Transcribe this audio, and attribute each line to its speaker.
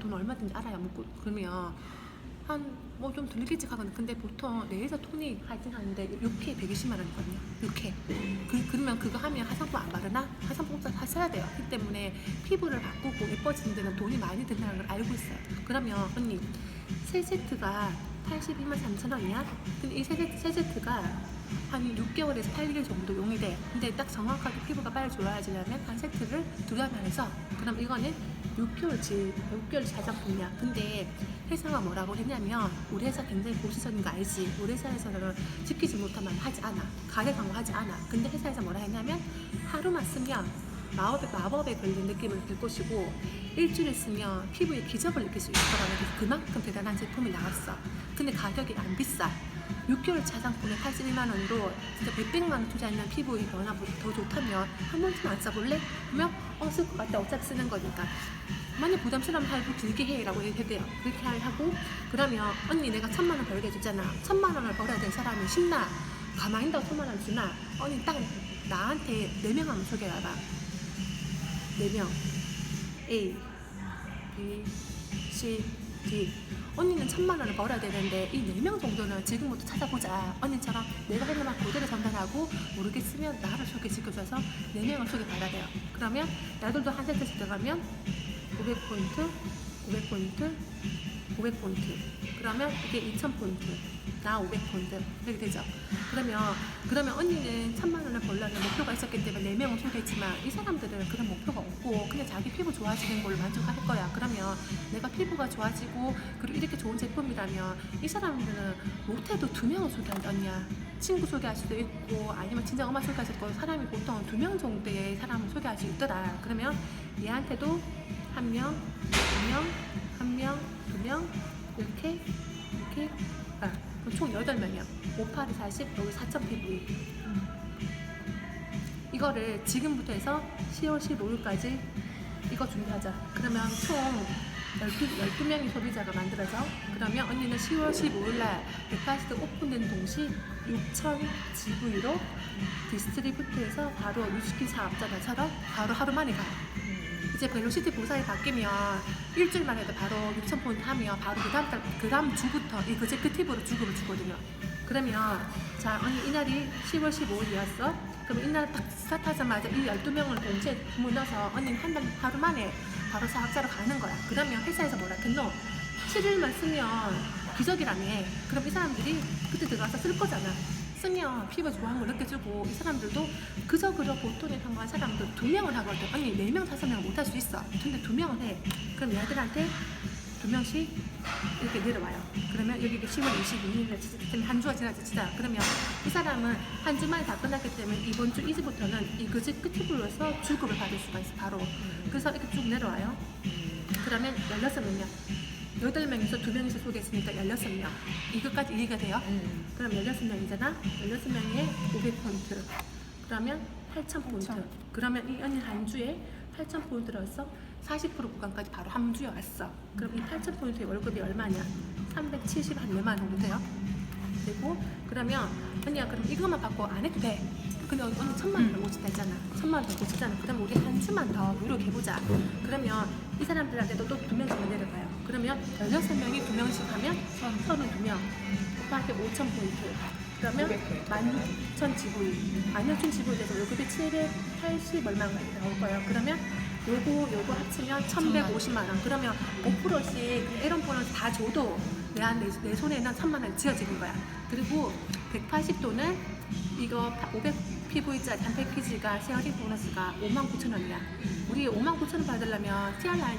Speaker 1: 돈 얼마든지 알아야 먹고 그러면 한 뭐 좀 들리겠지 하거든. 근데 보통 레이저 토닉 하긴 하는데 6회 120만 원이거든요. 6회. 그, 그러면 그거 하면 화장품 안 바르나? 화장품 꼭 사야 돼요. 그 때문에 피부를 바꾸고 예뻐지는 데는 돈이 많이 든다는 걸 알고 있어요. 그러면 언니 세 세트가 82만 3천 원이야? 근데 이세 세트, 세 세트가 한 6개월에서 8개월 정도 용이 돼. 근데 딱 정확하게 피부가 빨리 좋아지려면 한 세트를 두 달만 해서 그럼 이거는 6개월치, 6개월치 화장품이야. 근데 회사가 뭐라고 했냐면 우리 회사 굉장히 보수적인 거 알지? 우리 회사에서는 지키지 못하면 하지 않아. 가게 강화하지 않아. 근데 회사에서 뭐라 했냐면 하루만 쓰면 마법에, 마법에 걸린 느낌을 들 것이고 일주일 쓰면 피부에 기적을 느낄 수 있더라고 그래서 그만큼 대단한 제품이 나왔어 근데 가격이 안 비싸 6개월 차상품에 81만 원으로 진짜 몇백만 원 투자했는 피부의 변화보다 더 좋다면 한 번쯤 안 써볼래? 그러면 어 쓸 것 같아 어차피 쓰는 거니까. 만약 부담스러우면 할부 길게 해라고 얘기해대요. 그렇게 하고 그러면 언니 내가 천만 원 벌게 해줬잖아. 천만 원을 벌어야 될 사람이 신나. 가만히 있다고 천만 원 주나? 언니 딱 나한테 네 명 한번 소개해봐. 네 명. A, B, C, D 언니는 천만 원을 벌어야 되는데 이 네 명 정도는 지금부터 찾아보자. 언니처럼 내가 하는 말 그대로 전달하고 모르겠으면 나를 소개 시켜줘서 네 명을 소개 받아야 돼요. 그러면 나들도 한 세트씩 들어가면 500포인트 500포인트 500포인트. 그러면 이게 2000포인트. 나 500포인트. 이렇게 되죠. 그러면 그러면 언니는 천만 원을 벌려는 목표가 있었기 때문에 네 명을 소개했지만 이 사람들은 그런 목표가 없고 그냥 자기 피부 좋아지는 걸로 만족할 거야. 그러면 내가 피부가 좋아지고 그리고 이렇게 좋은 제품이라면 이 사람들은 못해도 두 명을 소개한다 언니야. 친구 소개할 수도 있고 아니면 친정 엄마 소개할 수도 있고 사람이 보통 두명 정도의 사람을 소개할 수 있더라. 그러면 얘한테도 한 명, 두 명, 한 명, 두명 이렇게 이렇게. 아, 총 8명이야. 5, 8이 40, 여기 4천 PV 이거를 지금부터 해서 10월 15일까지 이거 준비하자. 그러면 총 12, 12 명의 소비자가 만들어져 그러면 언니는 10월 15일날 백화시드 오픈된 동시 6천 GV로 디스트리뷰트에서 바로 유스킨 사업자들처럼 바로 하루 만에 가 이제 벨로시티 보상이 바뀌면 일주일만 해도 바로 6천 포인트 하면 바로 그 다음 달, 그 다음 주부터 이 그제 끝팁으로 주급을 주거든요. 그러면 자 언니 이날이 10월 15일이었어. 그럼 이날 딱 스타트하자마자 이 12명을 동시에 주문 넣어서 언니는 한달 하루 만에 바로 사업자로 가는 거야. 그러면 회사에서 뭐라 했노? 7일만 쓰면 기적이라며. 그럼 이 사람들이 그때 들어가서 쓸 거잖아. 쓰면 피부 좋아하는 걸 느껴주고 이 사람들도 그저 그저 보통에 성공한 사람들 두 명을 하거든 아니 네명 다섯 명을 못할 수 있어. 근데 두 명을 해. 그럼 얘들한테 두 명씩 이렇게 내려와요. 그러면 여기 10월 22일에 치자 한 주가 지나지 치자 그러면 이 사람은 한 주만에 다 끝났기 때문에 이번 주 이주부터는 이 그지 끝으로서 주급을 받을 수가 있어 바로. 그래서 이렇게 쭉 내려와요. 그러면 16명이야 8명에서 2명이서 소개했으니까 16명 이것까지 이해가 돼요? 그럼 16명이잖아. 16명에 500포인트. 그러면 8,000포인트.
Speaker 2: 8,000.
Speaker 1: 그러면 이 언니 한 주에 8,000포인트로서 40% 구간까지 바로 한 주에 왔어. 그럼 이 8,000포인트의 월급이 얼마냐? 370한4만 정도 돼요. 되고 그러면 언니야 그럼 이것만 받고 안 해도 돼. 근데 언니 천만 원 벌고 싶다 했잖아. 천만 원 벌고 싶잖아. 그럼 우리 한 주만 더 노력해보자. 그러면 이 사람들한테도 또 두 명씩 내려가요. 그러면 16명이 두 명씩 하면 32명. 오빠한테 5천 포인트. 그러면 16,000 지불. 16,000 지불 돼서 월급이 780 얼마가 나올 거예요. 그러면 요거 요거 합치면 1,150만 원. 그러면 5%씩 이런 보너스 다 줘도 내, 안- 내, 내 손에는 3만 원 지어지는 거야. 그리고 180도는 이거 500 PV짜리 한 패키지가 쉐어링 보너스가 5만 9천 원이야. 우리 5만 9천 원 받으려면 TRI